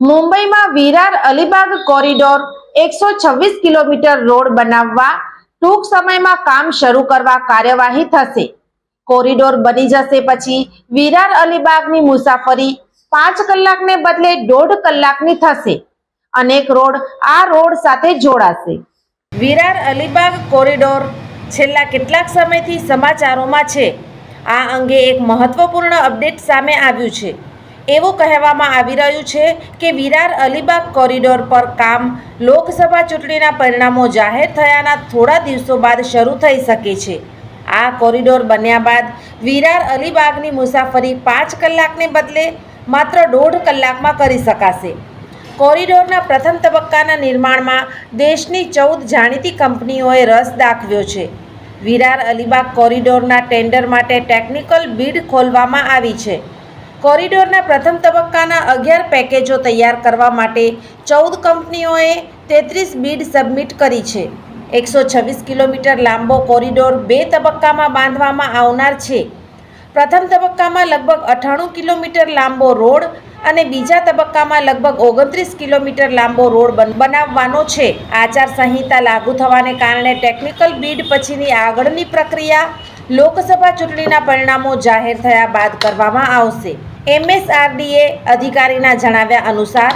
મુંબઈમાં વિરાર અલીબાગ કોરિડોર એકસો છવ્વીસ કિલોમીટર રોડ બનાવવા ટૂંક સમયમાં કામ શરૂ કરવા કાર્યવાહી થશે. કોરિડોર બની જશે પછી વિરાર અલીબાગની મુસાફરી પાંચ કલાકને બદલે દોઢ કલાકની થશે. અનેક રોડ આ રોડ સાથે જોડાશે. વિરાર અલીબાગ કોરિડોર છેલ્લા કેટલાક સમયથી સમાચારોમાં છે. આ અંગે એક મહત્વપૂર્ણ અપડેટ સામે આવ્યું છે. એવું કહેવામાં આવી રહ્યું છે કે વિરાર અલીબાગ કોરિડોર પર કામ લોકસભા ચૂંટણીના પરિણામો જાહેર થયાના થોડા દિવસો બાદ શરૂ થઈ શકે છે. આ કોરિડોર બન્યા બાદ વિરાર અલીબાગની મુસાફરી પાંચ કલાકને બદલે માત્ર દોઢ કલાકમાં કરી શકાશે. કોરિડોરના પ્રથમ તબક્કાના નિર્માણમાં દેશની ચૌદ જાણીતી કંપનીઓએ રસ દાખવ્યો છે. વિરાર અલીબાગ કોરિડોરના ટેન્ડર માટે ટેકનિકલ બીડ ખોલવામાં આવી છે. કોરિડોરના પ્રથમ તબક્કાના અગિયાર પેકેજો તૈયાર કરવા માટે ચૌદ કંપનીઓએ તેત્રીસ બીડ સબમિટ કરી છે. એકસો છવ્વીસ કિલોમીટર લાંબો કોરિડોર બે તબક્કામાં બાંધવામાં આવનાર છે. પ્રથમ તબક્કામાં લગભગ અઠ્ઠાણું કિલોમીટર લાંબો રોડ અને બીજા તબક્કામાં લગભગ ઓગણત્રીસ કિલોમીટર લાંબો રોડ બન- બનાવવાનો છે. આચાર સંહિતા લાગુ થવાને કારણે ટેકનિકલ બીડ પછીની આગળની પ્રક્રિયા લોકસભા ચૂંટણીના પરિણામો જાહેર થયા બાદ કરવામાં આવશે. એમએસઆરડીએ અધિકારીના જણાવ્યા અનુસાર,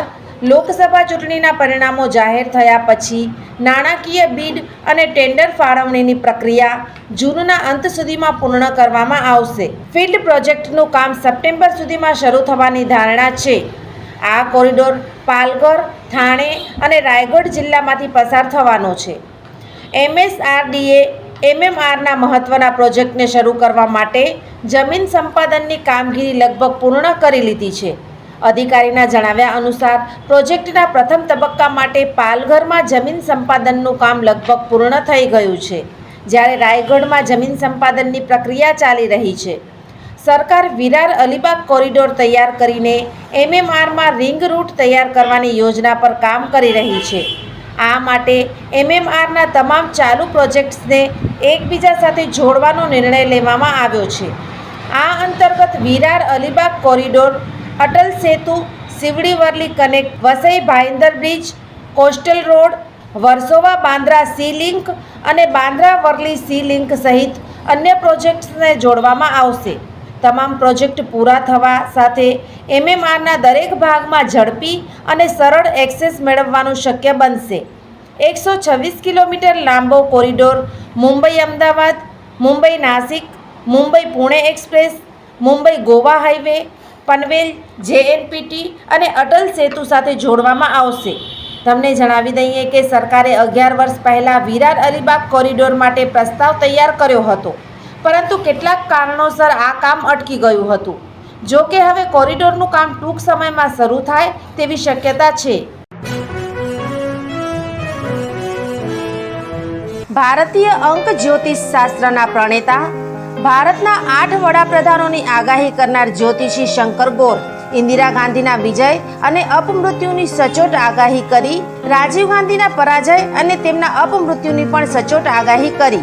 લોકસભા ચૂંટણીના પરિણામો જાહેર થયા પછી નાણાકીય બિડ અને ટેન્ડર ફાળવણીની પ્રક્રિયા જૂનના અંત સુધીમાં પૂર્ણ કરવામાં આવશે. ફિલ્ડ પ્રોજેક્ટનું કામ સપ્ટેમ્બર સુધીમાં શરૂ થવાની ધારણા છે. આ કોરિડોર પાલઘર, થાણે અને રાયગઢ જિલ્લામાંથી પસાર થવાનો છે. એમએસઆરડીએ એમએમઆરના મહત્વના પ્રોજેક્ટને શરૂ કરવા માટે જમીન સંપાદનની કામગીરી લગભગ પૂર્ણ કરી લીધી છે. અધિકારીના જણાવ્યા અનુસાર, પ્રોજેક્ટના પ્રથમ તબક્કા માટે પાલઘરમાં જમીન સંપાદનનું કામ લગભગ પૂર્ણ થઈ ગયું છે, જ્યારે રાયગઢમાં જમીન સંપાદનની પ્રક્રિયા ચાલી રહી છે. સરકાર વિરાર અલીબાગ કોરિડોર તૈયાર કરીને એમએમઆરમાં રિંગ રૂટ તૈયાર કરવાની યોજના પર કામ કરી રહી છે. આ માટે એમએમઆરના તમામ ચાલુ પ્રોજેક્ટ્સને એકબીજા સાથે જોડવાનો નિર્ણય લેવામાં આવ્યો છે. આ અંતર્ગત Virar Alibag corridor, Atal Setu Sewri Worli connect, Vasai Bhayander bridge, coastal road, Versova Bandra sea link અને બાંદ્રા વરલી સી લિંક સહિત અન્ય પ્રોજેક્ટ્સને જોડવામાં આવશે. તમામ પ્રોજેક્ટ પૂરા થવા સાથે એમએમઆરના દરેક ભાગમાં ઝડપી અને સરળ એક્સેસ મેળવવાનું શક્ય બનશે. એકસો છવ્વીસ કિલોમીટર લાંબો corridor, Mumbai Ahmedabad, Mumbai Nashik, Mumbai Pune express, Mumbai Goa highway, Panvel, JNPT અને અટલ સેતુ સાથે જોડવામાં આવશે. તમને જણાવી દઈએ કે સરકારે અગિયાર વર્ષ પહેલાં વિરાર અલીબાગ કોરિડોર માટે પ્રસ્તાવ તૈયાર કર્યો હતો. પરંતુ કેટલાક કારણોસર આ કામ અટકી ગયું હતું. જો કે હવે કોરિડોરનું કામ ટૂંક સમયમાં શરૂ થાય તેવી શક્યતા છે. ભારતીય અંક જ્યોતિષ શાસ્ત્રના પ્રણેતા, ભારતના આઠ વડાપ્રધાનોની આગાહી કરનાર જ્યોતિષી શંકર ગોર, ઇન્દિરા ગાંધીના વિજય અને અપમૃત્યુની સચોટ આગાહી કરી, રાજીવ ગાંધીના પરાજય અને તેમના અપમૃત્યુની પણ સચોટ આગાહી કરી.